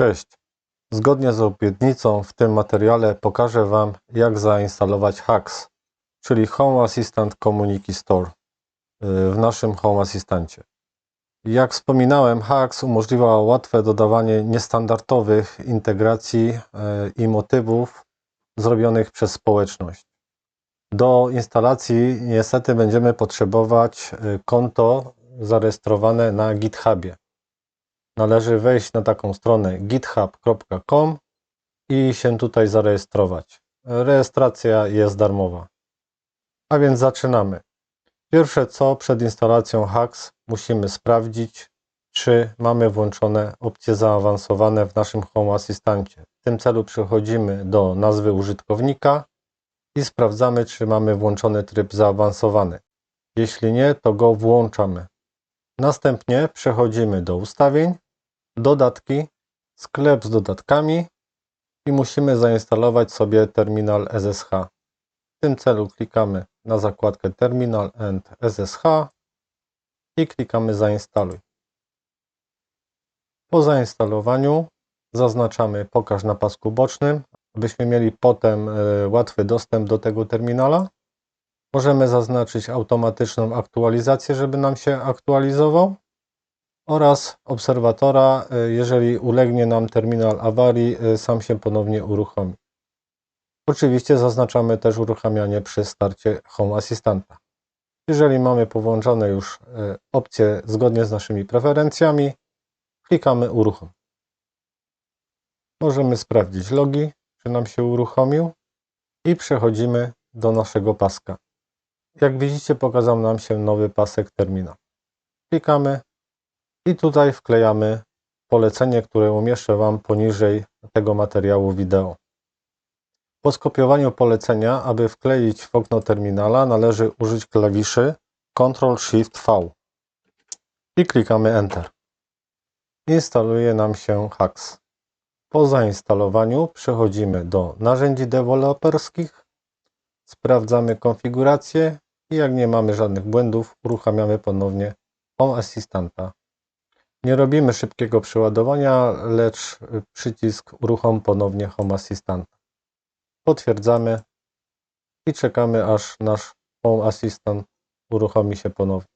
Cześć. Zgodnie z obietnicą w tym materiale pokażę Wam jak zainstalować HAX, czyli Home Assistant Community Store y, w naszym Home Assistancie. Jak wspominałem, HAX umożliwia łatwe dodawanie niestandardowych integracji y, i motywów zrobionych przez społeczność. Do instalacji niestety będziemy potrzebować y, konto zarejestrowane na GitHubie należy wejść na taką stronę github.com i się tutaj zarejestrować. Rejestracja jest darmowa. A więc zaczynamy. Pierwsze co przed instalacją HAX musimy sprawdzić, czy mamy włączone opcje zaawansowane w naszym Home Assistancie. W tym celu przechodzimy do nazwy użytkownika i sprawdzamy, czy mamy włączony tryb zaawansowany. Jeśli nie, to go włączamy. Następnie przechodzimy do ustawień, dodatki, sklep z dodatkami i musimy zainstalować sobie terminal SSH. W tym celu klikamy na zakładkę Terminal and SSH i klikamy Zainstaluj. Po zainstalowaniu zaznaczamy Pokaż na pasku bocznym, abyśmy mieli potem e, łatwy dostęp do tego terminala. Możemy zaznaczyć automatyczną aktualizację, żeby nam się aktualizował oraz obserwatora, y, jeżeli ulegnie nam terminal awarii, y, sam się ponownie uruchomi. Oczywiście zaznaczamy też uruchamianie przy starcie Home Assistanta. Jeżeli mamy powłączone już y, opcje zgodnie z naszymi preferencjami, klikamy uruchom. Możemy sprawdzić logi, czy nam się uruchomił i przechodzimy do naszego paska. Jak widzicie pokazał nam się nowy pasek terminal. Klikamy i tutaj wklejamy polecenie, które umieszczę Wam poniżej tego materiału wideo. Po skopiowaniu polecenia, aby wkleić w okno terminala, należy użyć klawiszy Ctrl-Shift-V i klikamy Enter. Instaluje nam się HAX. Po zainstalowaniu przechodzimy do narzędzi deweloperskich, sprawdzamy konfigurację i jak nie mamy żadnych błędów, uruchamiamy ponownie Home Assistanta nie robimy szybkiego przeładowania, lecz przycisk uruchom ponownie Home Assistant. Potwierdzamy i czekamy aż nasz Home Assistant uruchomi się ponownie.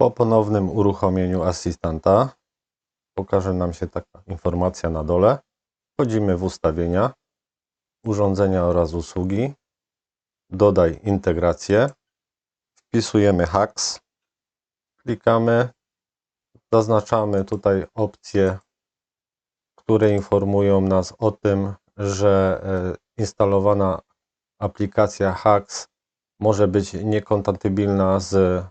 Po ponownym uruchomieniu asystanta pokaże nam się taka informacja na dole. Wchodzimy w ustawienia, urządzenia oraz usługi, dodaj integrację, wpisujemy HAX, klikamy, zaznaczamy tutaj opcje, które informują nas o tym, że e, instalowana aplikacja HAX może być niekompatybilna z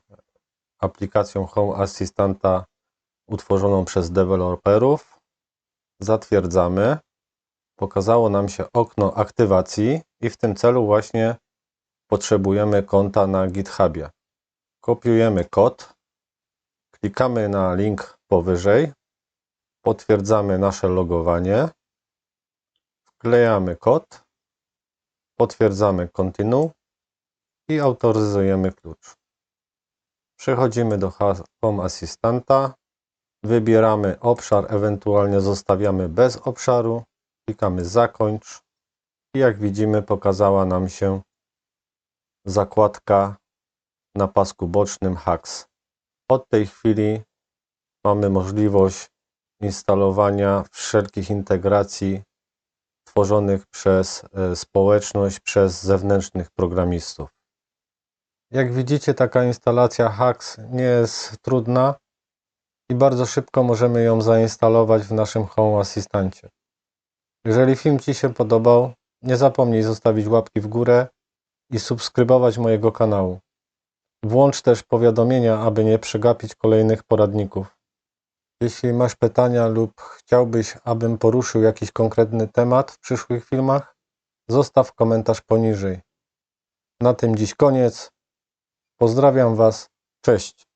aplikacją Home Assistanta utworzoną przez deweloperów. Zatwierdzamy. Pokazało nam się okno aktywacji i w tym celu właśnie potrzebujemy konta na GitHubie. Kopiujemy kod Klikamy na link powyżej, potwierdzamy nasze logowanie, wklejamy kod, potwierdzamy Continue. I autoryzujemy klucz. Przechodzimy do Home Assistanta, wybieramy obszar, ewentualnie zostawiamy bez obszaru, klikamy Zakończ. I jak widzimy pokazała nam się zakładka na pasku bocznym HAX. Od tej chwili mamy możliwość instalowania wszelkich integracji tworzonych przez e, społeczność, przez zewnętrznych programistów. Jak widzicie, taka instalacja HAX nie jest trudna i bardzo szybko możemy ją zainstalować w naszym Home Assistancie. Jeżeli film Ci się podobał, nie zapomnij zostawić łapki w górę i subskrybować mojego kanału. Włącz też powiadomienia, aby nie przegapić kolejnych poradników. Jeśli masz pytania lub chciałbyś, abym poruszył jakiś konkretny temat w przyszłych filmach, zostaw komentarz poniżej. Na tym dziś koniec. Pozdrawiam Was. Cześć.